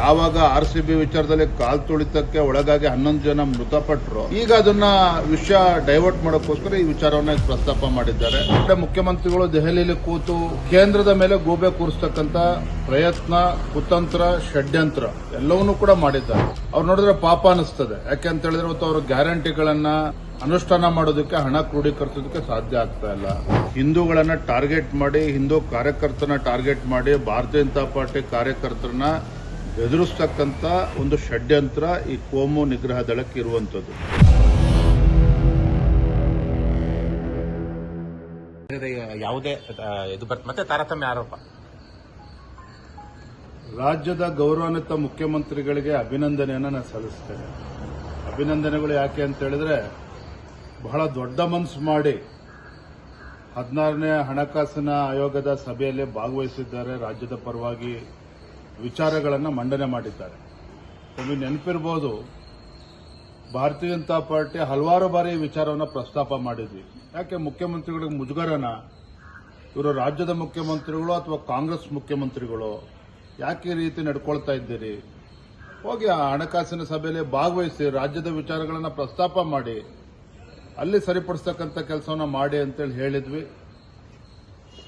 ಯಾವಾಗ R C B ವಿಚಾರದಲ್ಲಿ ಕಾಲ್ ತುಳಿತಕ್ಕೆ ಒಳಗಾಗಿ ಹನ್ನೊಂದು ಜನ ಮೃತಪಟ್ಟರು ಈಗ ಅದನ್ನ ವಿಷಯ ಡೈವರ್ಟ್ ಮಾಡೋಕ್ಕೋಸ್ಕರ ಈ ವಿಚಾರವನ್ನ ಪ್ರಸ್ತಾಪ ಮಾಡಿದ್ದಾರೆ. ಮತ್ತೆ ಮುಖ್ಯಮಂತ್ರಿಗಳು ದೆಹಲಿಯಲ್ಲಿ ಕೂತು ಕೇಂದ್ರದ ಮೇಲೆ ಗೋಬೆ ಕೂರಿಸ್ತಕ್ಕಂತ ಪ್ರಯತ್ನ, ಕುತಂತ್ರ, ಷಡ್ಯಂತ್ರ ಎಲ್ಲವನ್ನೂ ಕೂಡ ಮಾಡಿದ್ದಾರೆ. ಅವ್ರು ನೋಡಿದ್ರೆ ಪಾಪ ಅನಿಸ್ತದೆ. ಯಾಕೆ ಅಂತ ಹೇಳಿದ್ರೆ ಇವತ್ತು ಅವ್ರ ಗ್ಯಾರಂಟಿಗಳನ್ನ ಅನುಷ್ಠಾನ ಮಾಡೋದಕ್ಕೆ, ಹಣ ಕ್ರೋಢೀಕರಿಸೋದಕ್ಕೆ ಸಾಧ್ಯ ಆಗ್ತಾ ಇಲ್ಲ. ಹಿಂದೂಗಳನ್ನ ಟಾರ್ಗೆಟ್ ಮಾಡಿ, ಹಿಂದೂ ಕಾರ್ಯಕರ್ತನ ಟಾರ್ಗೆಟ್ ಮಾಡಿ, ಭಾರತೀಯ ಜನತಾ ಪಾರ್ಟಿ ಕಾರ್ಯಕರ್ತರನ್ನ ಬೆದರಿಸ್ತಕ್ಕಂಥ ಒಂದು ಷಡ್ಯಂತ್ರ ಈ ಕೋಮು ನಿಗ್ರಹ ದಳಕ್ಕೆ ಇರುವಂಥದ್ದು. ಯಾವುದೇ ಆ, ಇದು ಬರ್ತ ಮತ್ತೆ ತಾರತಮ್ಯ ಆರೋಪ. ರಾಜ್ಯದ ಗೌರವಾನ್ವಿತ ಮುಖ್ಯಮಂತ್ರಿಗಳಿಗೆ ಅಭಿನಂದನೆಯನ್ನು ನಾನು ಸಲ್ಲಿಸ್ತೇನೆ. ಅಭಿನಂದನೆಗಳು ಯಾಕೆ ಅಂತ ಹೇಳಿದ್ರೆ ಬಹಳ ದೊಡ್ಡ ಮನಸ್ಸು ಮಾಡಿ ಹದಿನಾರನೇ ಹಣಕಾಸಿನ ಆಯೋಗದ ಸಭೆಯಲ್ಲಿ ಭಾಗವಹಿಸಿದ್ದಾರೆ. ರಾಜ್ಯದ ಪರವಾಗಿ ವಿಚಾರಗಳನ್ನು ಮಂಡನೆ ಮಾಡಿದ್ದಾರೆ. ನಿಮಗೆ ನೆನಪಿರ್ಬೋದು, ಭಾರತೀಯ ಜನತಾ ಪಾರ್ಟಿ ಹಲವಾರು ಬಾರಿ ವಿಚಾರವನ್ನು ಪ್ರಸ್ತಾಪ ಮಾಡಿದ್ವಿ. ಯಾಕೆ ಮುಖ್ಯಮಂತ್ರಿಗಳಿಗೆ ಮುಜುಗರನ? ಇವರು ರಾಜ್ಯದ ಮುಖ್ಯಮಂತ್ರಿಗಳು ಅಥವಾ ಕಾಂಗ್ರೆಸ್ ಮುಖ್ಯಮಂತ್ರಿಗಳು? ಯಾಕೆ ಈ ರೀತಿ ನಡ್ಕೊಳ್ತಾ ಇದ್ದೀರಿ? ಹೋಗಿ ಆ ಹಣಕಾಸಿನ ಸಭೆಯಲ್ಲಿ ಭಾಗವಹಿಸಿ ರಾಜ್ಯದ ವಿಚಾರಗಳನ್ನು ಪ್ರಸ್ತಾಪ ಮಾಡಿ, ಅಲ್ಲಿ ಸರಿಪಡಿಸ್ತಕ್ಕಂಥ ಕೆಲಸವನ್ನು ಮಾಡಿ ಅಂತೇಳಿ ಹೇಳಿದ್ವಿ.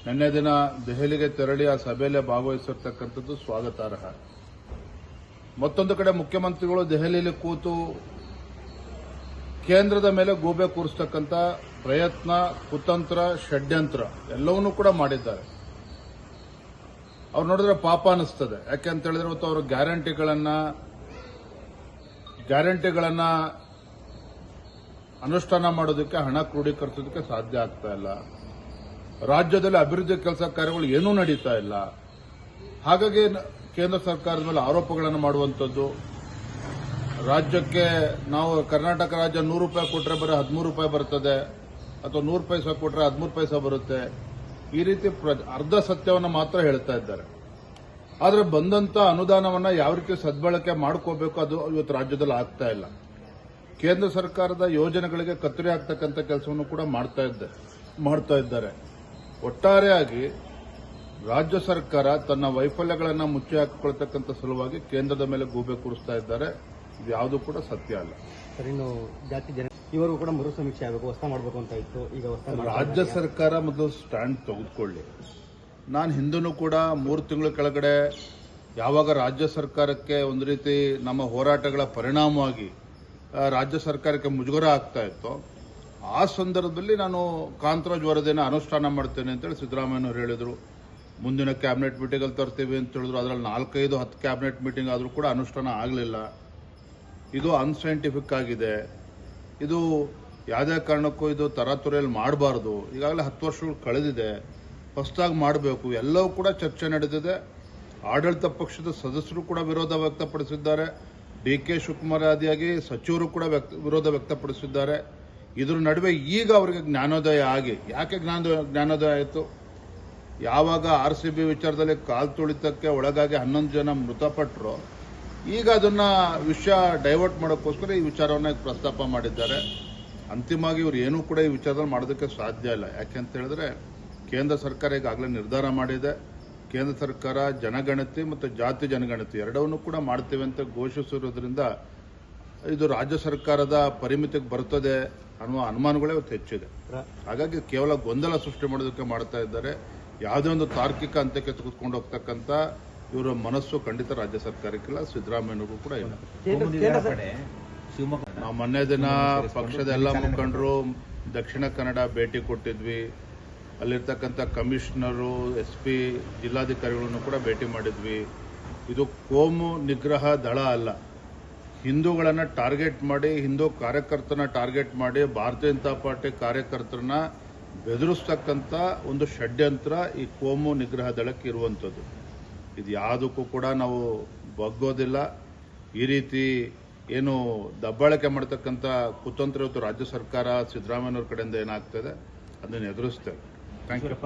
ನಿನ್ನೆ ದಿನ ದೆಹಲಿಗೆ ತೆರಳಿ ಆ ಸಭೆಯಲ್ಲೇ ಭಾಗವಹಿಸಿರ್ತಕ್ಕಂಥದ್ದು ಸ್ವಾಗತಾರ್ಹ. ಮತ್ತೊಂದು ಕಡೆ ಮುಖ್ಯಮಂತ್ರಿಗಳು ದೆಹಲಿಯಲ್ಲಿ ಕೂತು ಕೇಂದ್ರದ ಮೇಲೆ ಗೂಬೆ ಕೂರಿಸ್ತಕ್ಕಂಥ ಪ್ರಯತ್ನ, ಕುತಂತ್ರ, ಷಡ್ಯಂತ್ರ ಎಲ್ಲವನ್ನೂ ಕೂಡ ಮಾಡಿದ್ದಾರೆ. ಅವ್ರು ನೋಡಿದ್ರೆ ಪಾಪ ಅನಿಸ್ತದೆ. ಯಾಕೆ ಅಂತ ಹೇಳಿದ್ರೆ ಇವತ್ತು ಅವರು ಗ್ಯಾರಂಟಿಗಳನ್ನ ಗ್ಯಾರಂಟಿಗಳನ್ನ ಅನುಷ್ಠಾನ ಮಾಡೋದಕ್ಕೆ, ಹಣ ಕ್ರೋಢೀಕರಿಸೋದಕ್ಕೆ ಸಾಧ್ಯ ಆಗ್ತಾ ಇಲ್ಲ. ರಾಜ್ಯದಲ್ಲಿ ಅಭಿವೃದ್ಧಿ ಕೆಲಸ ಕಾರ್ಯಗಳು ಏನೂ ನಡೀತಾ ಇಲ್ಲ. ಹಾಗಾಗಿ ಕೇಂದ್ರ ಸರ್ಕಾರದ ಮೇಲೆ ಆರೋಪಗಳನ್ನು ಮಾಡುವಂಥದ್ದು. ರಾಜ್ಯಕ್ಕೆ ನಾವು ಕರ್ನಾಟಕ ರಾಜ್ಯ ನೂರು ರೂಪಾಯಿ ಕೊಟ್ಟರೆ ಬರೀ ಹದಿಮೂರು ರೂಪಾಯಿ ಬರ್ತದೆ, ಅಥವಾ ನೂರು ಪೈಸೆ ಕೊಟ್ಟರೆ ಹದಿಮೂರು ಪೈಸೆ ಬರುತ್ತೆ. ಈ ರೀತಿ ಅರ್ಧ ಸತ್ಯವನ್ನು ಮಾತ್ರ ಹೇಳ್ತಾ ಇದ್ದಾರೆ. ಆದರೆ ಬಂದಂತ ಅನುದಾನವನ್ನು ಯಾವ ರೀತಿ ಸದ್ಬಳಕೆ ಮಾಡ್ಕೋಬೇಕು ಅದು ಇವತ್ತು ರಾಜ್ಯದಲ್ಲಿ ಆಗ್ತಾ ಇಲ್ಲ. ಕೇಂದ್ರ ಸರ್ಕಾರದ ಯೋಜನೆಗಳಿಗೆ ಕತ್ತರಿ ಆಗ್ತಕ್ಕಂಥ ಕೆಲಸವನ್ನು ಕೂಡ ಮಾಡ್ತಾ ಇದ್ದಾರೆ. ಒಟ್ಟಾರೆಯಾಗಿ ರಾಜ್ಯ ಸರ್ಕಾರ ತನ್ನ ವೈಫಲ್ಯಗಳನ್ನು ಮುಚ್ಚಿ ಹಾಕಿಕೊಳ್ತಕ್ಕಂಥ ಸಲುವಾಗಿ ಕೇಂದ್ರದ ಮೇಲೆ ಗೂಬೆ ಕೂರಿಸ್ತಾ ಇದ್ದಾರೆ. ಇದು ಯಾವುದೂ ಕೂಡ ಸತ್ಯ ಅಲ್ಲ. ಸರ್ ಇನ್ನು ಜಾತಿ ಜನ ಇವರು ಕೂಡ ಮರು ಸಮೀಕ್ಷೆ ಆಗಬೇಕು ಹೊಸ ಮಾಡಬೇಕು ಅಂತ ಇತ್ತು. ಈಗ ಹೊಸ ರಾಜ್ಯ ಸರ್ಕಾರ ಮೊದಲು ಸ್ಟ್ಯಾಂಡ್ ತೆಗೆದುಕೊಳ್ಳಿ. ನಾನು ಹಿಂದೂ ಕೂಡ ಮೂರು ತಿಂಗಳ ಕೆಳಗಡೆ ಯಾವಾಗ ರಾಜ್ಯ ಸರ್ಕಾರಕ್ಕೆ ಒಂದು ರೀತಿ ನಮ್ಮ ಹೋರಾಟಗಳ ಪರಿಣಾಮವಾಗಿ ರಾಜ್ಯ ಸರ್ಕಾರಕ್ಕೆ ಮುಜುಗರ ಆಗ್ತಾ ಇತ್ತು ಆ ಸಂದರ್ಭದಲ್ಲಿ ನಾನು ಕಾಂತರಾಜ್ ವರದಿಯನ್ನು ಅನುಷ್ಠಾನ ಮಾಡ್ತೇನೆ ಅಂತೇಳಿ ಸಿದ್ದರಾಮಯ್ಯನವರು ಹೇಳಿದರು. ಮುಂದಿನ ಕ್ಯಾಬಿನೆಟ್ ಮೀಟಿಂಗಲ್ಲಿ ತರ್ತೀವಿ ಅಂತ ಹೇಳಿದ್ರು. ಅದರಲ್ಲಿ ನಾಲ್ಕೈದು, ಹತ್ತು ಕ್ಯಾಬಿನೆಟ್ ಮೀಟಿಂಗ್ ಆದರೂ ಕೂಡ ಅನುಷ್ಠಾನ ಆಗಲಿಲ್ಲ. ಇದು ಅನ್ಸೈಂಟಿಫಿಕ್ ಆಗಿದೆ. ಇದು ಯಾವುದೇ ಕಾರಣಕ್ಕೂ ಇದು ತರಾತುರಿಯಲ್ಲಿ ಮಾಡಬಾರ್ದು. ಈಗಾಗಲೇ ಹತ್ತು ವರ್ಷಗಳು ಕಳೆದಿದೆ. ಹೊಸದಾಗಿ ಮಾಡಬೇಕು. ಎಲ್ಲವೂ ಕೂಡ ಚರ್ಚೆ ನಡೆದಿದೆ ಆಡಳಿತ ಪಕ್ಷದ ಸದಸ್ಯರು ಕೂಡ ವಿರೋಧ ವ್ಯಕ್ತಪಡಿಸಿದ್ದಾರೆ. ಡಿ ಕೆ ಶಿವಕುಮಾರ್ ಆದಿಯಾಗಿ ಸಚಿವರು ಕೂಡ ವ್ಯಕ್ತ ವಿರೋಧ ವ್ಯಕ್ತಪಡಿಸಿದ್ದಾರೆ. ಇದ್ರ ನಡುವೆ ಈಗ ಅವರಿಗೆ ಜ್ಞಾನೋದಯ ಆಗಿ. ಯಾಕೆ ಜ್ಞಾನ ಜ್ಞಾನೋದಯ ಆಯಿತು? ಯಾವಾಗ ಆರ್ ಸಿ ಬಿ ವಿಚಾರದಲ್ಲಿ ಕಾಲು ತುಳಿತಕ್ಕೆ ಒಳಗಾಗಿ ಹನ್ನೊಂದು ಜನ ಮೃತಪಟ್ಟರು ಈಗ ಅದನ್ನ ವಿಷಯ ಡೈವರ್ಟ್ ಮಾಡೋಕ್ಕೋಸ್ಕರ ಈ ವಿಚಾರವನ್ನ ಪ್ರಸ್ತಾಪ ಮಾಡಿದ್ದಾರೆ. ಅಂತಿಮವಾಗಿ ಇವರು ಏನೂ ಕೂಡ ಈ ವಿಚಾರದಲ್ಲಿ ಮಾಡೋದಕ್ಕೆ ಸಾಧ್ಯ ಇಲ್ಲ. ಯಾಕೆ ಅಂತ ಹೇಳಿದ್ರೆ, ಕೇಂದ್ರ ಸರ್ಕಾರ ಈಗಾಗಲೇ ನಿರ್ಧಾರ ಮಾಡಿದೆ. ಕೇಂದ್ರ ಸರ್ಕಾರ ಜನಗಣತಿ ಮತ್ತು ಜಾತಿ ಜನಗಣತಿ ಎರಡವನ್ನು ಕೂಡ ಮಾಡ್ತೇವೆ ಅಂತ ಘೋಷಿಸಿರೋದ್ರಿಂದ ಇದು ರಾಜ್ಯ ಸರ್ಕಾರದ ಪರಿಮಿತಿಗೆ ಬರ್ತದೆ ಅನ್ನುವ ಅನುಮಾನಗಳೇ ಇವತ್ತು ಹೆಚ್ಚಿದೆ. ಹಾಗಾಗಿ ಕೇವಲ ಗೊಂದಲ ಸೃಷ್ಟಿ ಮಾಡೋದಕ್ಕೆ ಮಾಡ್ತಾ ಇದ್ದಾರೆ. ಯಾವುದೇ ಒಂದು ತಾರ್ಕಿಕ ಅಂತ್ಯಕ್ಕೆ ತೆಗೆದುಕೊಂಡು ಹೋಗ್ತಕ್ಕಂಥ ಇವರ ಮನಸ್ಸು ಖಂಡಿತ ರಾಜ್ಯ ಸರ್ಕಾರಕ್ಕಿಲ್ಲ ಸಿದ್ದರಾಮಯ್ಯನಿಗೂ ಕೂಡ ಇಲ್ಲ. ನಾವು ಮೊನ್ನೆ ದಿನ ಪಕ್ಷದ ಎಲ್ಲ ಮುಖಂಡರು ದಕ್ಷಿಣ ಕನ್ನಡ ಭೇಟಿ ಕೊಟ್ಟಿದ್ವಿ. ಅಲ್ಲಿರ್ತಕ್ಕಂಥ ಕಮಿಷನರು, ಎಸ್ ಪಿ, ಜಿಲ್ಲಾಧಿಕಾರಿಗಳನ್ನು ಕೂಡ ಭೇಟಿ ಮಾಡಿದ್ವಿ. ಇದು ಕೋಮು ನಿಗ್ರಹ ದಳ ಅಲ್ಲ. ಹಿಂದೂಗಳನ್ನ ಟಾರ್ಗೆಟ್ ಮಾಡಿ, ಹಿಂದೂ ಕಾರ್ಯಕರ್ತನ ಟಾರ್ಗೆಟ್ ಮಾಡಿ, ಭಾರತೀಯ ಜನತಾ ಪಾರ್ಟಿ ಕಾರ್ಯಕರ್ತರನ್ನ ಬೆದರಿಸ್ತಕ್ಕಂಥ ಒಂದು ಷಡ್ಯಂತ್ರ ಈ ಕೋಮು ನಿಗ್ರಹ ದಳಕ್ಕೆ ಇರುವಂಥದ್ದು. ಇದು ಯಾವುದಕ್ಕೂ ಕೂಡ ನಾವು ಬಗ್ಗೋದಿಲ್ಲ. ಈ ರೀತಿ ಏನು ದಬ್ಬಾಳಿಕೆ ಮಾಡ್ತಕ್ಕಂಥ ಕುತಂತ್ರ ಇವತ್ತು ರಾಜ್ಯ ಸರ್ಕಾರ ಸಿದ್ದರಾಮಯ್ಯನವ್ರ ಕಡೆಯಿಂದ ಏನಾಗ್ತದೆ ಅದನ್ನು ಎದುರಿಸ್ತೇವೆ. Thank you